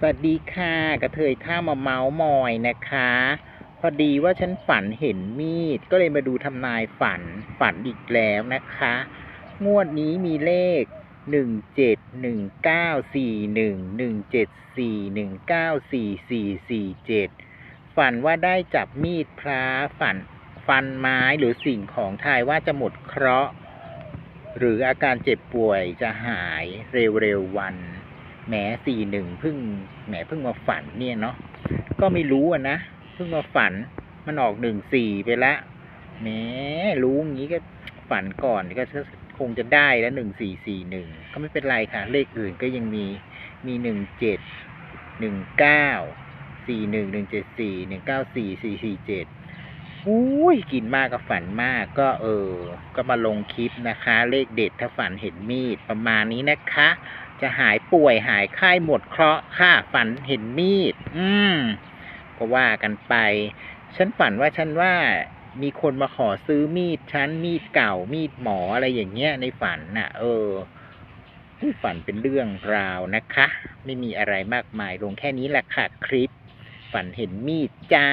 สวัสดีค่ะกระเทยข้ามาเมาส์มอยนะคะ พอดีว่าฉันฝันเห็นมีด ก็เลยมาดูทำนายฝันฝันอีกแล้วนะคะ งวดนี้มีเลขหนึ่งเจ็ดหนึ่งเก้าสี่หนึ่งหนึ่งเจ็ดสี่หนึ่งเก้าสี่สี่สี่เจ็ดฝันว่าได้จับมีดพระฝันฟันไม้หรือสิ่งของทายว่าจะหมดเคราะห์ หรืออาการเจ็บป่วยจะหายเร็วๆวัน แหมสี่หนึ่งเพิ่งแหมเพิ่งมาฝันเนี่ยเนาะก็ไม่รู้อะนะเพิ่งมาฝันมันออกหนึ่งสี่ไปละแหมรู้อย่างนี้ก็ฝันก่อนก็คงจะได้แล้วหนึ่งสี่สี่หนึ่งก็ไม่เป็นไรค่ะ เลขอื่นก็ยังมีมีหนึ่งเจ็ดหนึ่งเก้าสี่หนึ่งหนึ่งเจ็ดสี่หนึ่งเก้าสี่สี่สี่เจ็ด อุ้ยกินมากก็ฝันมากก็เออ ก็มาลงคลิปนะคะ เลขเด็ดถ้าฝันเห็นมีดประมาณนี้นะคะ จะหายป่วยหายไข้หมดเคราะห์ค่ะฝันเห็นมีด อืมก็ว่ากันไป ฉันฝันว่าฉันว่ามีคนมาขอซื้อมีดฉันมีดเก่ามีดหมออะไรอย่างเงี้ยในฝันน่ะ เออฝันเป็นเรื่องราวนะคะ ไม่มีอะไรมากมายลงแค่นี้แหละค่ะคลิป ฝันเห็นมีดจ้า